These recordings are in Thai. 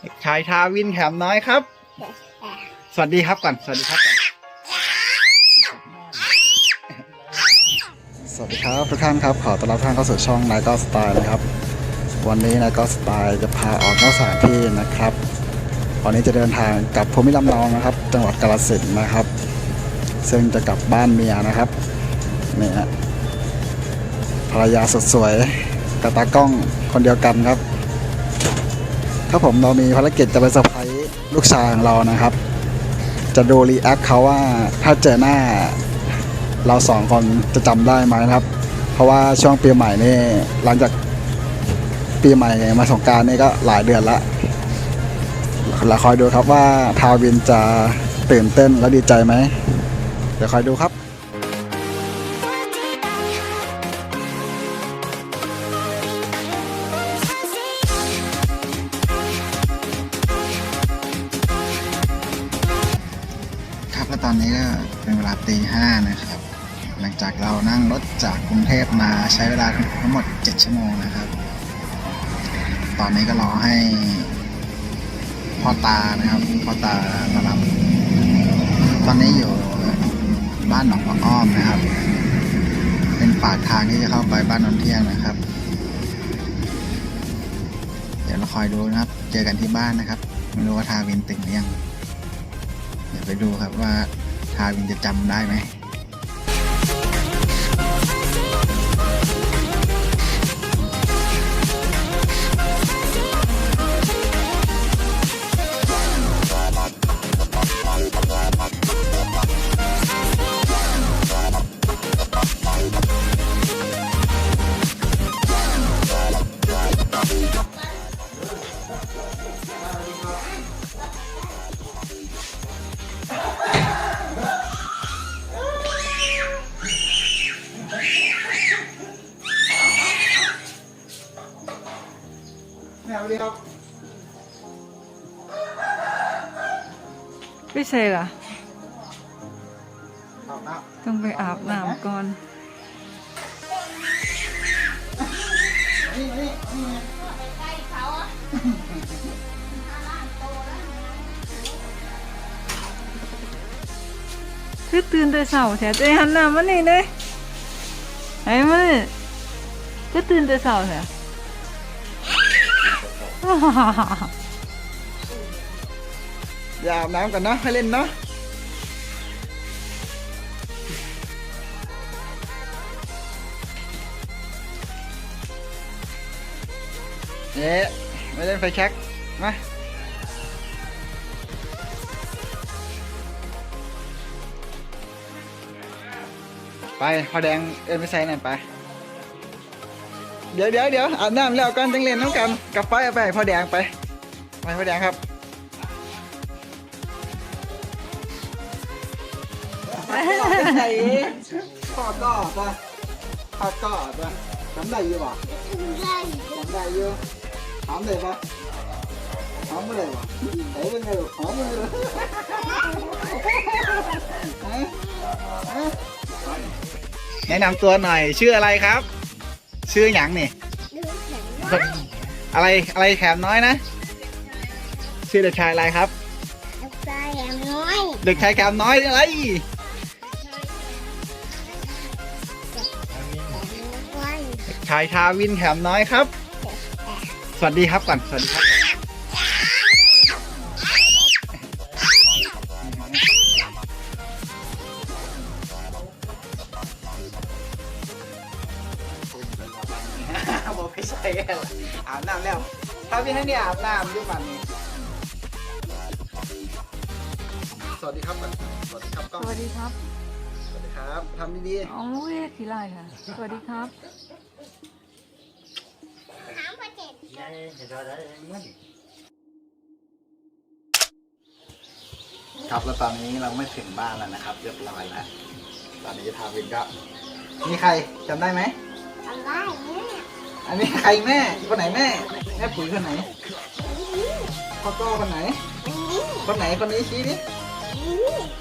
เด็กชายทาวินแขมน้อยครับ สวัสดีครับก่อน สวัสดีครับก่อน สวัสดีครับทุกท่านครับ ขอต้อนรับทุกท่านเข้าสู่ช่องนายก็สไตล์นะครับ วันนี้นายก็สไตล์จะพาออกนอกสถานที่นะครับวันนี้จะเดินทางกลับภูมิลำเนานะครับ จังหวัดกาฬสินธุ์นะครับ ซึ่งจะกลับบ้านเมียนะครับนี่ฮะภรรยาสดสวยกับตากล้องคนเดียวกันครับ ครับผมเรามีภารกิจจะไปเซอร์ไพรส์ลูกชายของเรานะครับ จะดูรีแอคเขาว่าถ้าเจอหน้า เราสองคนจะจำได้ไหมนะครับ เพราะว่าช่วงปีใหม่นี่หลังจากปีใหม่มาสงการนี่ก็หลายเดือนละเราคอยดูครับว่าทาวินจะตื่นเต้นและดีใจไหมเดี๋ยวคอยดูครับ ตอนนี้ก็เป็นเวลาตีห้านะครับ หลังจากเรานั่งรถจากกรุงเทพมาใช้เวลาทั้งหมด 7 ชั่วโมงนะครับ ตอนนี้ก็รอให้พ่อตานะครับพ่อตามารับตอนนี้อยู่บ้านหนองผักอ้อมนะครับ เป็นปากทางที่จะเข้าไปบ้านนนเที่ยงนะครับ เดี๋ยวเราคอยดูนะครับ เจอกันที่บ้านนะครับ ไม่รู้ว่าทาวินตื่นหรือยัง เดี๋ยวไปดูครับว่าาวินจะจำได้ไหม สวัสดีครับไม่ใช่ล่ะเอาน้ต้องไปอาบน้ำก่อนำนี่นี่นี่คือตื่นแต่เช้าแท้ใจหันหน้ามานี่เลยไอ้มันคือตื่นแต่เช้าแท้ อย่าอาบน้ำกันเนาะให้เล่นเนาะเอ๊ะไม่เล่นไฟแช็กมาไปพอแดงเอ็นไปใส่หน่อยไป เดี๋ยวเดี๋ยวเดี๋ยวอาบน้ำแล้วกันจังเล่นน้ำกันกับไฟเอาไปให้พอแดงไปไปพอแดงครับ ไหนขอดก็ป่ะขอดก็ป่ะจำได้อยู่ป่ะจำได้อยู่ถามเลยป่ะถามมาเลยป่ะไหนเป็นไงลูกหอมเลยแนะนำตัวหน่อยชื่ออะไรครับ ชื่อหยังนี่อะไรอะไรแขมน้อยนะชื่อเด็กชายอะไรครับ เด็กชายแขมน้อยอะไรชายทาวินแขมน้อยครับ สวัสดีครับก่อนสวัสดีครับ ไม่ใช่อาบน้ำแล้วถ้าพี่ให้เนี่ยอาบน้ำด้วยมันนี่สวัสดีครับก่อนสวัสดีครับกล้องสวัสดีครับ สวัสดีครับทำดีโอ้ยขี้ไล่ค่ะ สวัสดีครับ ๆครับแล้วตอนนี้เราไม่ถึงบ้านแล้วนะครับ เรียบร้อยแล้วตอนนี้ทาวินก็มีใครจำได้ไหม อันนี้ใครแม่ คนไหนแม่ แม่ปุ๋ยคนไหนพ่อก้อคนไหน คนไหนคนนี้ชี้ดิ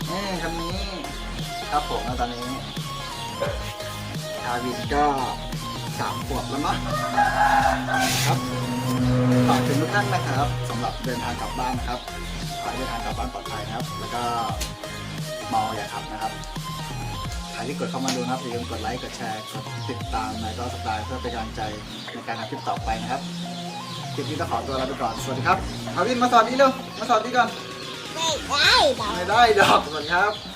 แม่คนนี้ ครับผมแล้วตอนนี้ทาวินก็สามขวบแล้วเนาะครับฝากถึงทุกท่านนะครับสำหรับเดินทางกลับบ้านนะครับขอให้เดินทางกลับบ้านปลอดภัยนะครับ แล้วก็เมาอย่าขับนะครับ รที่กดเข้ามาดูนะครับอย่าลืมกดไลค์ กดแชร์ กดติดตามนายก็สไตล์เพื่อเป็นกำลังใจในการทำคลิปต่อไปนะครับคลิปนี้ต้องขอตัวลาไปก่อน สวัสดีครับอาวินมาสวัสดีเร็ว มาสวัสดีก่อน ไม่ได้ดอกไม่ได้ดอกสวัสดีครับ